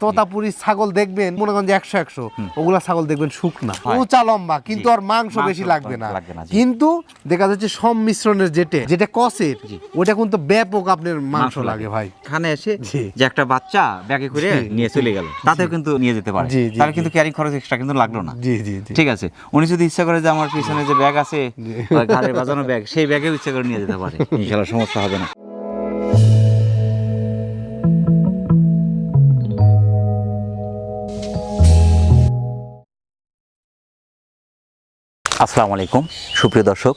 তোতাপুরি ছাগল দেখবেন মনে করেন যে একশো একশো ওগুলা ছাগল দেখবেন শুকনা উঁচা লম্বা কিন্তু আর মাংস বেশি লাগবে না। কিন্তু দেখা যাচ্ছে সম্মিশ্রণের যেটা যেটা কষের ওটা কিন্তু ব্যাপক আপনার মাংস লাগে ভাই। এখানে এসে যে একটা বাচ্চা ব্যাগে করে নিয়ে চলে গেল তাতেও কিন্তু নিয়ে যেতে পারে। জি। কিন্তু ক্যারিং খরচ এক্সট্রা কিন্তু লাগল না। জি জি ঠিক আছে। উনি যদি ইচ্ছা করে যে আমার পিছনে যে ব্যাগ আছে ঘাড়ে বাজানো ব্যাগ সেই ব্যাগেও ইচ্ছা করে নিয়ে যেতে পারে। সমস্যা হবে না। আসসালামু আলাইকুম। সুপ্রিয় দর্শক,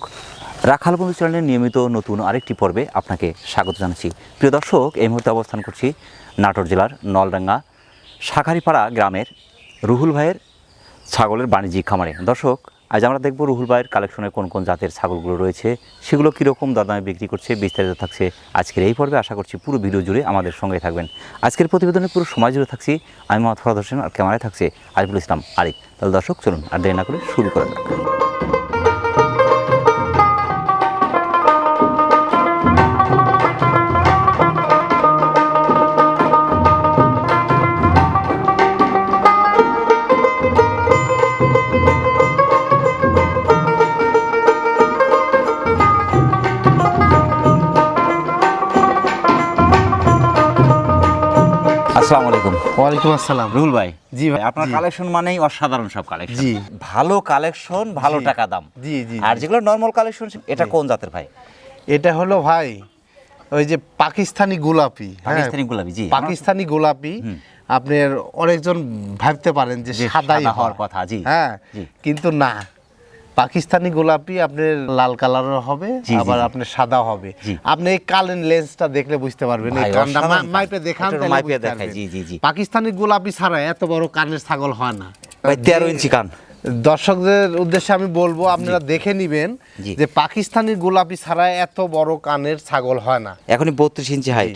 রাখাল বন্ধু চ্যানেলের নিয়মিত নতুন আরেকটি পর্বে আপনাকে স্বাগত জানাচ্ছি। প্রিয় দর্শক, এই মুহূর্তে অবস্থান করছি নাটোর জেলার নলডাঙ্গা শাখারিপাড়া গ্রামের রুহুল ভাইয়ের ছাগলের বাণিজ্যিক খামারে। দর্শক আজ আমরা দেখব রুহুল ভাইয়ের কালেকশনে কোন কোন জাতের ছাগলগুলো রয়েছে, সেগুলো কীরকম দরদামে বিক্রি করছে, বিস্তারিত থাকছে আজকের এই পর্বে। আশা করছি পুরো ভিডিও জুড়ে আমাদের সঙ্গে থাকবেন। আজকের প্রতিবেদনে পুরো সময় জুড়ে থাকছি, আমি মোহাম্মদ ফরাদ হোসেন আর ক্যামেরায় থাকছে আরিফুল ইসলাম আরিফ। তাহলে দর্শক, চলুন আর দেরি না করে শুরু করা যাক। ওয়ালাইকুম আসসালাম। রুহুল ভাই জি ভাই, আপনার কালেকশন মানেই অসাধারণ সব কালেকশন জি। ভালো কালেকশন ভালো টাকা দাম। জি, জি, আর যেগুলো নর্মাল কালেকশন এটা কোন জাতের ভাই? এটা হলো ভাই ওই যে পাকিস্তানি গোলাপি আপনি পাকিস্তানি গোলাপি জি। পাকিস্তানি গোলাপি আপনার অনেকজন ভাবতে পারেন যে যে সাদাই হওয়ার কথা, জি। হ্যাঁ কিন্তু না। পাকিস্তানি গোলাপি আপনার লাল কালারও হবে আবার জি। আপনার সাদা হবে। আপনি এই কালেন লেন্সটা দেখলে বুঝতে পারবেন। এই কানটা মাইপে দেখান মাইপে জি, জি, জি। পাকিস্তানি গোলাপি ছাড়া এত বড় কানের ছাগল হয় না। ভাই তেরো ইঞ্চি কান। দর্শকদের উদ্দেশ্যে আমি বলব আপনারা দেখে নিবেন যে পাকিস্তানি গোলাপি ছাড়া এত বড় কানের ছাগল হয় না। এখনই বত্রিশ ইঞ্চি হাইট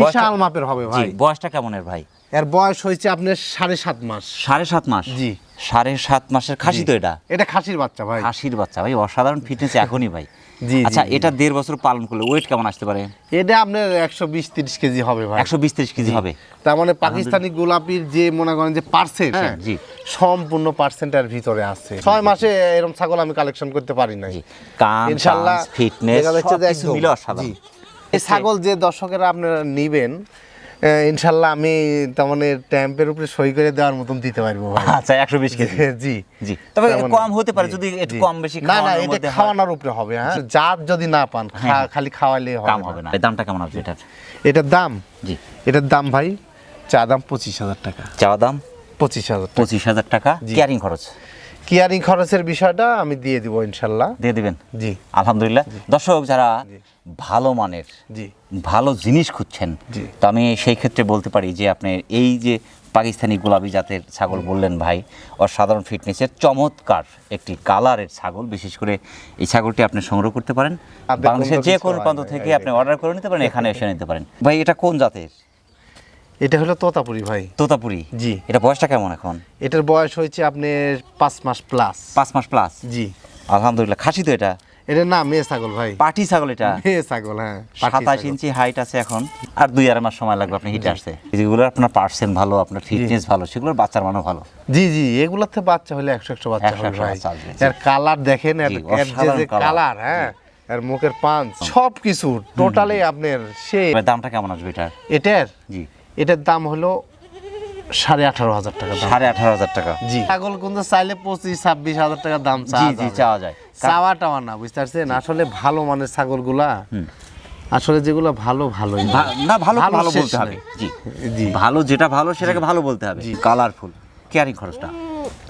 বিশাল মাপের হবে ভাই। বয়সটা কেমনের ভাই? এর বয়স হয়েছে আপনার সাড়ে সাত মাস। সাড়ে সাত মাস? জি। সাড়ে সাত মাসের খাসি তো এটা? এটা খাসির বাচ্চা ভাই। খাসির বাচ্চা ভাই অসাধারণ ফিটনেস এখনই ভাই। জি, আচ্ছা এটা দেড় বছর পালন করলে ওয়েট কেমন আসতে পারে? এটা আপনার একশো বিশ তিরিশ কেজি হবে ভাই। একশো বিশ ত্রিশ কেজি হবে। তার মানে পাকিস্তানি গোলাপির যে মনে করেন যে পার্সেন্ট হ্যাঁ, জি। সম্পূর্ণ পার্সেন্টের ভিতরে আছে। ছয় মাসে এরকম ছাগল আমি কালেকশন করতে পারি না ইনশাল্লাহ ফিটনেস। মিলে অসাধারণ। এই ছাগল যে দর্শকেরা আপনারা নিবেন ইনশাল্লাহ আমি তার মানে ট্যাম্পের উপরে সই করে দেওয়ার মতন দিতে পারব আচ্ছা একশো বিশ কেজি। জি। জি। তবে মানে- কম হতে পারে যদি একটু কম বেশি না না এটা খাওয়ানোর উপরে হবে হ্যাঁ। জাত যদি না পান হ্যাঁ। খালি খাওয়াইলে কাম হবে না। দামটা কেমন আছে এটার? এটার দাম? জি। এটার দাম ভাই চা দাম পঁচিশ হাজার টাকা। চা দাম? পঁচিশ হাজার পঁচিশ হাজার টাকা। ক্যারিং খরচ? কিয়ারিং খরচের বিষয়টা আমি দিয়ে দিব ইনশাল্লাহ। দিয়ে দিবেন? জি। আলহামদুলিল্লাহ। দর্শক যারা ভালো মানের জি। ভালো জিনিস খুঁজছেন জি। তো আমি সেই ক্ষেত্রে বলতে পারি যে আপনি এই যে পাকিস্তানি গোলাপি জাতের ছাগল বললেন ভাই অসাধারণ ফিটনেসের চমৎকার একটি কালারের ছাগল। বিশেষ করে এই ছাগলটি আপনি সংগ্রহ করতে পারেন। বাংলাদেশের যে কোনো প্রান্ত থেকে আপনি অর্ডার করে নিতে পারেন এখানে এসে নিতে পারেন। ভাই এটা কোন জাতের? এটা হলো তোতাপুরি ভাই। তোতাপুরি? জি। এটা বয়সটা কেমন এখন? এটার বয়স হয়েছে আপনার পাঁচ মাস প্লাস পাঁচ মাস প্লাস জি। আলহামদুলিল্লাহ। খাসি তো এটা? এটা না মেয়ে ছাগল ভাই। পাটি ছাগল এটা? মেয়ে ছাগল হ্যাঁ সাতাশ ইঞ্চি হাইট আছে এখন। আর দুই আড়াই মাস সময় লাগবে আপনি হিটে আসতে। যেগুলো আপনার পার্সেন্ট ভালো আপনার ফিটনেস ভালো সেগুলোর বাচ্চার মানও ভালো। জি জি এগুলাতে বাচ্চা হলে একশো একশো বাচ্চা হবে ভাই। এর কালার দেখেন এর যে। কালার হ্যাঁ এর মুখের পাঁচ সব কিছু টোটালি আপনার সে এবার দামটা কেমন আসবে এটার? এটার? জি। এটার দাম হলো সাড়ে আঠারো হাজার টাকা সাড়ে আঠারো হাজার টাকা। জি। ছাগল কিন্তু চাইলে পঁচিশ ছাব্বিশ হাজার টাকা দাম জি চাওয়া জি চাওয়া যায়। চাওয়া টাওয়া না বুঝতে পারছেন? আসলে ভালো মানের ছাগলগুলা আসলে যেগুলো ভালো ভালোই। ভা- না ভালো ভালো ভালো বলতে হবে। জি। জি। ভালো যেটা ভালো সেটাকে ভালো বলতে হবে। জি। কালারফুল কেয়ারিং খরচটা।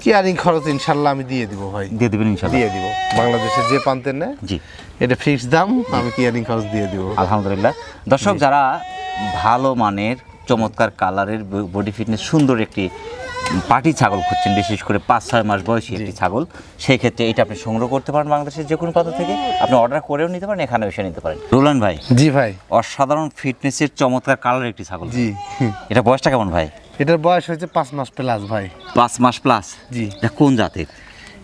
কিয়ারিং খরচ ইনশাল্লাহ আমি দিয়ে দিব ভাই। দিয়ে দেবেন ইনশাল্লাহ। দিয়ে দিব। বাংলাদেশে যে প্রান্তের নেয় জি। এটা ফিক্স দাম আমি কিয়ারিং খরচ দিয়ে দিব। আলহামদুলিল্লাহ। দর্শক যারা ভালো মানের চমৎকার কালারের বডি ফিটনেস সুন্দর একটি পাটি ছাগল খুঁজছেন বিশেষ করে পাঁচ ছয় মাস বয়সী একটি ছাগল। সেই ক্ষেত্রে এটা আপনি সংগ্রহ করতে পারেন বাংলাদেশের যে কোনো প্রান্ত থেকে। আপনি অর্ডার করেও নিতে পারেন এখানে এসে নিতে পারেন। রোলান ভাই জি ভাই। অসাধারণ ফিটনেসের চমৎকার কালার একটি ছাগল। জি। এটা বয়সটা কেমন ভাই? এটার বয়স হয়েছে পাঁচ মাস প্লাস ভাই। পাঁচ মাস প্লাস জি। এটা কোন জাতের?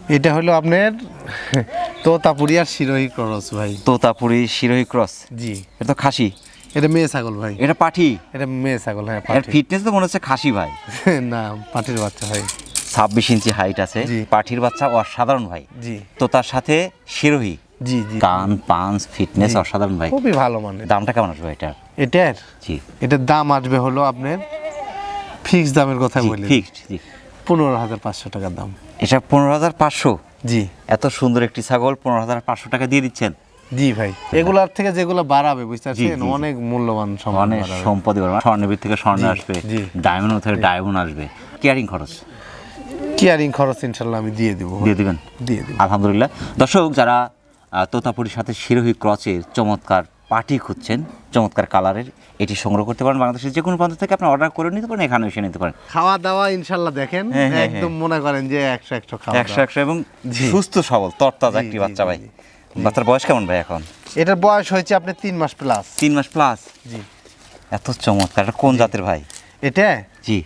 এটা হলো আপনার তোতাপুরি আর শিরোহী ক্রস ভাই। তোতাপুরি শিরোহী ক্রস? জি। এটা তো খাসি। এটা মেয়ে ছাগল ভাই। এটা পাঠি? এটা মেয়ে ছাগল হ্যাঁ এর ফিটনেস তো মনে হচ্ছে খাসি ভাই। না পাঠির বাচ্চা ভাই। ছাব্বিশ ইঞ্চি হাইট আছে। পাঠির বাচ্চা অসাধারণ ভাই। জি। তো তার সাথে শিরোহী। জি জি। কান পাঞ্চ ফিটনেস অসাধারণ ভাই। খুবই ভালো মানে দামটা কেমন আসবে এটার? এটার? জি। এটার দাম আসবে হলো আপনার ফিক্স দামের কথা বলি ফিক্সড জি। পনেরো হাজার পাঁচশো টাকার দাম। এটা পনেরো হাজার পাঁচশো? জি। এত সুন্দর একটি ছাগল পনেরো হাজার পাঁচশো টাকা দিয়ে দিচ্ছেন। জি ভাই। এগুলার থেকে যেগুলো বাড়াবে বুঝতে পারছেন? অনেক মূল্যবান অনেক বাড়াবে। স্বর্ণবীর থেকে স্বর্ণ আসবে ডায়মন্ড থেকে ডায়মন্ড আসবে। কেয়ারিং খরচ? কেয়ারিং খরচ ইনশাল্লাহ আমি দিয়ে দিব। দিয়ে দিবেন? দিয়ে দিব। আলহামদুলিল্লাহ। দর্শক যারা তোতাপুরির সাথে শিরোহী ক্রচের চমৎকার পাটি খুঁজছেন চমৎকার কালারের এটি সংগ্রহ করতে পারেন বাংলাদেশের যে কোনো প্রান্ত থেকে। আপনি অর্ডার করে নিতে পারেন এখানে এসে নিতে পারেন। খাওয়া দাওয়া ইনশাল্লাহ দেখেন হ্যাঁ, হ্যাঁ, একদম মনে করেন যে একশো একশো একশো একশো এবং সুস্থ সবল তরতাজা একটি বাচ্চা ভাই। বাচ্চার বয়স কেমন ভাই এখন? এটার বয়স হয়েছে আপনার তিন মাস প্লাস তিন মাস প্লাস জি। এত চমৎকার এটা কোন জাতের ভাই? এটা? জি।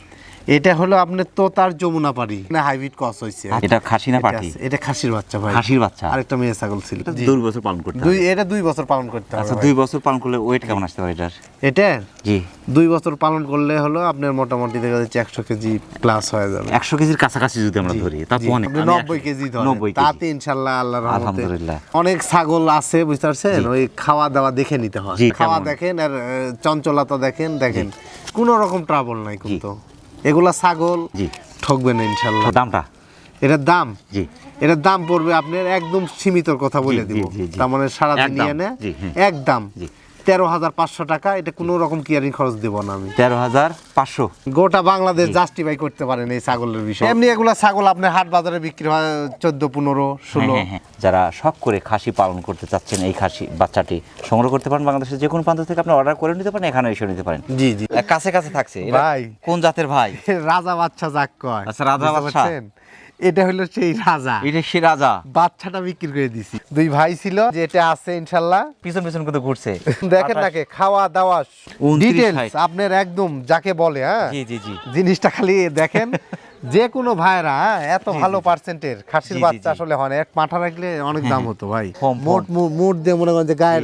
এটা হলো আপনার তো তার যমুনা পাড়ি। না হাইব্রিড ক্রস হয়েছে এটা খাসি না এটা এটা খাসির বাচ্চা ভাই। খাসির বাচ্চা? আরেকটা মেয়ে ছাগল ছিল। দুই বছর পালন করতে দুই এটা দুই বছর পালন করতে হবে আচ্ছা দুই বছর পালন করলে ওয়েট কেমন আসতে পারে এটার? এটা? জি। দুই বছর পালন করলে হলো আপনার মোটামুটি দেখা যাচ্ছে একশো কেজি প্লাস হয়ে যাবে। একশো কেজির কাছাকাছি যদি আমরা ধরি তা তো অনেক। নব্বই কেজি ধরেন। তাতে ইনশাল্লাহ আল্লাহর রহমতে আলহামদুলিল্লাহ। অনেক ছাগল আছে বুঝতে পারছেন? ওই খাওয়া দাওয়া দেখে নিতে হয়। খাওয়া দেখেন আর আহ, চঞ্চলতা দেখেন দেখেন। কোনো রকম ট্রাবল নাই কিন্তু। এগুলা ছাগল জি। ঠকবে না ইনশাল্লাহ। দামটা? এটার দাম। জি। এটার দাম পড়বে আপনার একদম সীমিতর কথা বলে দিব। তার মানে সারাদিন নিয়ে নেয়। একদম। জি। তেরো হাজার পাঁচশো টাকা এটা কোনো রকম কিয়ারিং খরচ দেবো না আমি। তেরো হাজার পাঁচশো। গোটা বাংলাদেশ জাস্টিফাই করতে পারেন এই ছাগলের বিষয়। এমনি এগুলা ছাগল আপনার হাট বাজারে বিক্রি হয় চোদ্দ পনেরো ষোলো। হ্যাঁ, হ্যাঁ, হ্যাঁ। যারা শখ করে খাসি পালন করতে চাচ্ছেন এই খাসি বাচ্চাটি সংগ্রহ করতে পারেন বাংলাদেশের যে কোনো প্রান্ত থেকে আপনি অর্ডার করে নিতে পারেন এখানে এসে নিতে পারেন। জি জি। কাছে কাছে থাকছে। ভাই। কোন জাতের ভাই? রাজা বাচ্চা যাক কয়। আচ্ছা, রাজা বাচ্চা। এটা হলো সেই রাজা। এটা সে রাজা। বাচ্চাটা বিক্রি করে দিছি। দুই ভাই ছিল যে এটা আছে ইনশাল্লাহ। পিছন পিছন কিন্তু ঘুরছে। দেখেন নাকি খাওয়া দাওয়া ডিটেলস আপনার একদম যাকে বলে হ্যাঁ? জি জি জি। জিনিসটা খালি দেখেন যে কোনো ভাইরা হ্যাঁ, এত ভালো পার্সেন্টের খাসির বাচ্চা আসলে হয় না। এক পাঠা রাখলে অনেক দাম হতো ভাই। ফম, ফম। মোট দিয়ে মনে করেন যে গায়ের।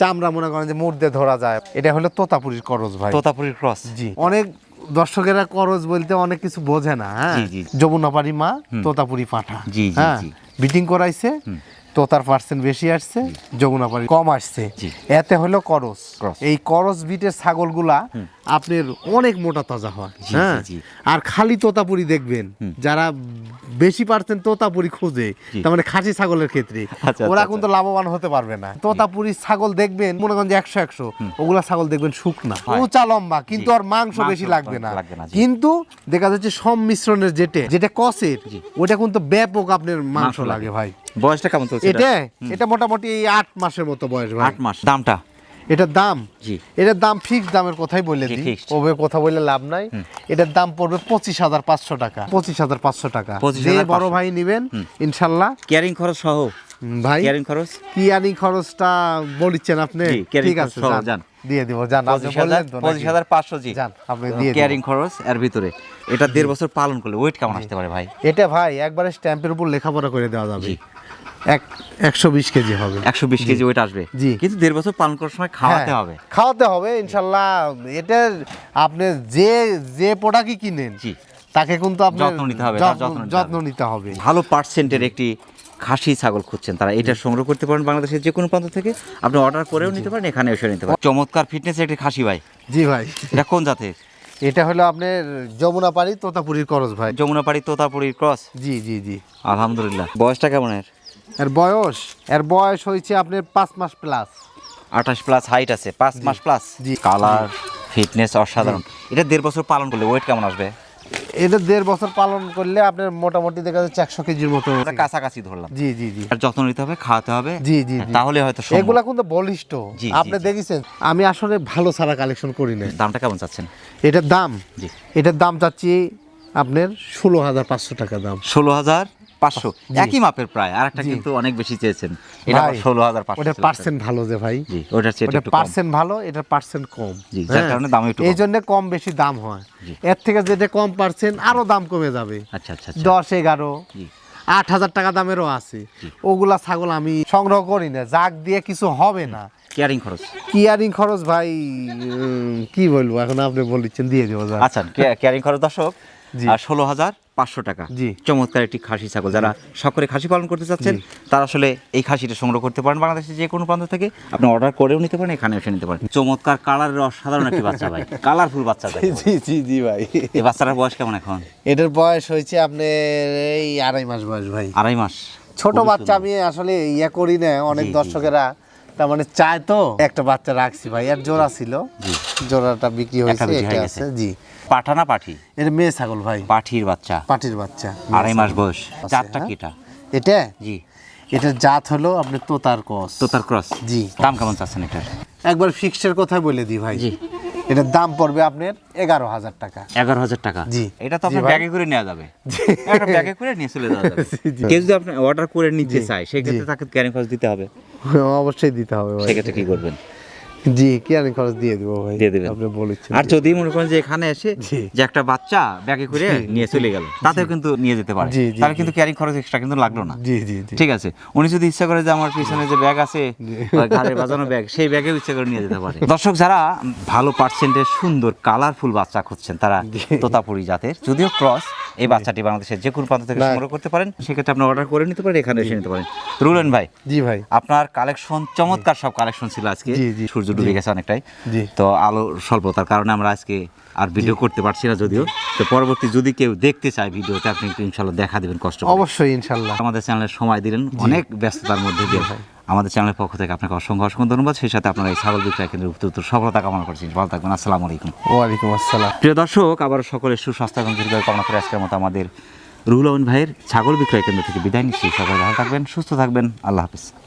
চামড়া মনে করেন যে মুট দিয়ে ধরা যায়। এটা হলো তোতাপুরির করজ ভাই। তোতাপুরির ক্রস জি। অনেক দর্শকেরা করজ বলতে অনেক কিছু বোঝে না হ্যাঁ? যমুনা পারি যমুনাপাড়ি মা তোতাপুরি পাঠা হ্যাঁ। বিটিং করাইছে তোতার পার্সেন্ট বেশি আসছে যমুনাপাড়ি কম আসছে। এতে হলো করস করস। এই করস বিটের ছাগলগুলা আপনার অনেক মোটা তাজা হয় হ্যাঁ। আর খালি তোতাপুরি দেখবেন যারা বেশি পার্সেন্ট তোতাপুরি খোঁজে তার মানে খাসি ছাগলের ক্ষেত্রে আচ্ছা, ওরা আচ্ছা, কিন্তু লাভবান হতে পারবে না। তোতাপুরি ছাগল দেখবেন মনে করেন যে একশো একশো ওগুলা ছাগল দেখবেন শুকনা। উঁচা লম্বা কিন্তু আর মাংস বেশি লাগবে না। কিন্তু দেখা যাচ্ছে সম্মিশ্রণের যেটা যেটা কসের জি। ওটা কিন্তু ব্যাপক আপনার মাংস লাগে। ভাই। বয়সটা কেমন চলছে এটা? এটা মোটামুটি আট মাসের মতো বয়স ভাই। আট মাস দামটা? এটার দাম? জি। এটার দাম ফিক্স দামের কথাই বলে দিই। ওভাবে কথা বললে লাভ নাই। এটার দাম পড়বে পঁচিশ হাজার পাঁচশো টাকা। পঁচিশ হাজার পাঁচশো টাকা। যে বড় ভাই নিবেন ইনশাল্লাহ। কেয়ারিং খরচ সহ। ভাই। কেয়ারিং খরচ? কি আনি খরচটা বলিচ্ছেন আপনি? ঠিক আছে যান। দিয়ে দিব যান। আপনি পঁচিশ হাজার পঁচিশ জি। যান, আপনি দিয়ে। কেয়ারিং খরচ এর ভিতরে। এটা দেড় বছর পালন করলে ওয়েট কেমন আসতে পারে ভাই? এটা ভাই একবারে স্ট্যাম্পের উপর লেখাপড়া করে দেওয়া যাবে। এক একশো বিশ কেজি হবে। একশো বিশ কেজি ওয়েট আসবে? জি। কিন্তু দেড় বছর পালন করার সময় খাওয়াতে হ্যাঁ, হবে। খাওয়াতে হবে ইনশাল্লাহ। এটা আপনি যে যে প্রোডাক্টই কিনেন জি। তাকে কিন্তু আপনার যত্ন নিতে হবে, যত্ন- নিতে হবে। ভালো পার্সেন্টের একটি খাসি ছাগল খুঁজছেন তারা। এটা সংগ্রহ করতে পারেন বাংলাদেশের যে কোনো প্রান্ত থেকে। আপনি অর্ডার করেও নিতে পারেন এখানে এসে নিতে পারেন। চমৎকার ফিটনেস একটি খাসি ভাই। জি ভাই। এটা কোন জাতের? এটা হলো আপনার যমুনা পাড়ি তোতাপুরির করজ ভাই। যমুনাপাড়ি তোতাপুরি ক্রস? জি জি জি। আলহামদুলিল্লাহ। বয়সটা কেমন এর এর বয়স এর বয়স হয়েছে আপনার পাঁচ মাস প্লাস আঠাশ প্লাস হাইট আছে পাঁচ মাস প্লাস জি। কালার ফিটনেস অসাধারণ। এটা দেড় বছর পালন করলে ওয়েট কেমন আসবে? এটা দেড় বছর পালন করলে আপনার মোটামুটি দেখা যাচ্ছে একশো কেজির মতো কাছাকাছি ধরলাম। জি জি জি। আর যত্ন নিতে হবে খাওয়াতে হবে। জি জি। তাহলে হয়তো। এগুলা কিন্তু বলিষ্ঠ। আপনি দেখেছেন আমি আসলে ভালো সারা কালেকশন করি না দামটা কেমন চাচ্ছেন? এটার দাম জি। এটার দাম চাচ্ছি আপনার ষোলো হাজার পাঁচশো টাকা দাম। ষোলো হাজার পাঁচশো। একই মাপের প্রায় আর একটা কিন্তু অনেক বেশি চেয়েছেন। এটা ষোলো হাজার ওটার পার্সেন্ট ভালো যে ভাই। জি ওটার চেয়ে ওটা পার্সেন্ট ভালো এটার পার্সেন্ট কম। জি, যার হ্যাঁ। কারণে দাম একটু এই জন্য কম বেশি দাম হয়। এর থেকে যেটা কম পার্সেন্ট আরও দাম কমে যাবে। আচ্ছা আচ্ছা আচ্ছা। দশ এগারো জি। আট হাজার টাকা দামেরও আছে। ওগুলা ছাগল আমি সংগ্রহ করি না। জাগ দিয়ে কিছু হবে না। কেয়ারিং খরচ। কিয়ারিং খরচ ভাই কি বলব? এখন আপনি বলেছেন দিয়ে দেবো আচ্ছা কেয়ারিং খরচ দর্শক। আর ষোলো হাজার পাঁচশো টাকা। জি। চমৎকার একটি খাসি ছাগল। যারা শখরে খাসি পালন করতে চাচ্ছেন তারা আসলে এই খাসিটা সংগ্রহ করতে পারেন বাংলাদেশের যে কোনো প্রান্ত থেকে। আপনি অর্ডার করেও নিতে পারেন এখানে এসে নিতে পারেন। চমৎকার কালারের অসাধারণ একটি বাচ্চা ভাই। কালারফুল বাচ্চা জি জি জি ভাই। এই বাচ্চাটার বয়স কেমন এখন? এটার বয়স হয়েছে আপনার এই আড়াই মাস বয়স ভাই। আড়াই মাস। ছোট বাচ্চা আমি আসলে ইয়া করি না অনেক। দর্শকেরা তার মানে চায় তো। একটা বাচ্চা রাখছি ভাই। আর জোড়া ছিল। জোড়াটা বিক্রি হয়েছে এটা হয়ে আছে। জি। পাঠা না পাঠি? এটা মেয়ে ছাগল ভাই। পাঠির বাচ্চা। পাটির বাচ্চা আড়াই মাস বয়স। চারটা হ্যাঁ। কিটা? এটা? জি। এটার জাত হলো আপনার তোতার কস তোতার ক্রস? জি। দাম কেমন চাচ্ছেন এটার? একবার ফিক্সের কথা বলে দিই ভাই। জি। এটার দাম পড়বে আপনার এগারো হাজার টাকা। এগারো হাজার টাকা? জি। এটা তো আপনার ব্যাগে করে নেওয়া যাবে। একটা ব্যাগে করে নিয়ে চলে যাওয়া যাবে। কেউ যদি আপনি অর্ডার করে নিতে চায় সেক্ষেত্রে তাকে ক্যারিং খরচ দিতে হবে। অবশ্যই দিতে হবে সেক্ষেত্রে কি করবেন? জি খরচ দিয়ে দিব ভাই? দিয়ে দিবেন। আপনি বলেছেন। আর যদি মনে করেন যে এখানে এসে যে একটা বাচ্চা ব্যাগে করে নিয়ে চলে গেল তাতেও কিন্তু নিয়ে যেতে পারে। তাহলে কিন্তু ক্যারিং খরচ এক্সট্রা কিন্তু লাগল না। জি জি ঠিক আছে। উনি যদি ইচ্ছা করে যে আমার পিছনে যে ব্যাগ আছে ঘাড়ে বাজানো ব্যাগ সেই ব্যাগেও ইচ্ছা করে নিয়ে যেতে পারে। দর্শক যারা ভালো পার্সেন্টের সুন্দর কালারফুল বাচ্চা খুঁজছেন তারা তোতাপুরি জাতের যদিও ক্রস এই বাচ্চাটি বাংলাদেশের যে কোনো প্রান্ত থেকে সংগ্রহ করতে পারেন সেক্ষেত্রে আপনি অর্ডার করে নিতে পারেন এখানে এসে নিতে পারেন। রুলেন ভাই জি ভাই। আপনার কালেকশন চমৎকার সব কালেকশন ছিল আজকে। সূর্য ডুবে গেছে অনেকটাই। তো আলো স্বল্পতার কারণে আমরা আজকে আর ভিডিও করতে পারছি না যদিও। তো পরবর্তী যদি কেউ দেখতে চায় ভিডিওতে আপনি ইনশাল্লাহ দেখা দিবেন কষ্ট অবশ্যই ইনশাল্লাহ। আমাদের চ্যানেলের সময় দিলেন অনেক ব্যস্ততার মধ্যে দিয়ে। আমাদের চ্যানেলের পক্ষ থেকে আপনাকে অসংখ্য অসংখ্য ধন্যবাদ। সেই সাথে আপনারা এই ছাগল বিক্রয় কেন্দ্রের উত্তর সফলতা কামনা করছি। ভালো থাকবেন আসসালামু আলাইকুম। ওয়ালাইকুম আসসালাম। প্রিয় দর্শক আবার সকলের সুস্বাস্থ্য এবং দীর্ঘ কামনা করে আজকের মতো আমাদের রুহুল আমিন ভাইয়ের ছাগল বিক্রয় কেন্দ্র থেকে বিদায় নিচ্ছি। সবাই ভালো থাকবেন সুস্থ থাকবেন। আল্লাহ হাফিজ।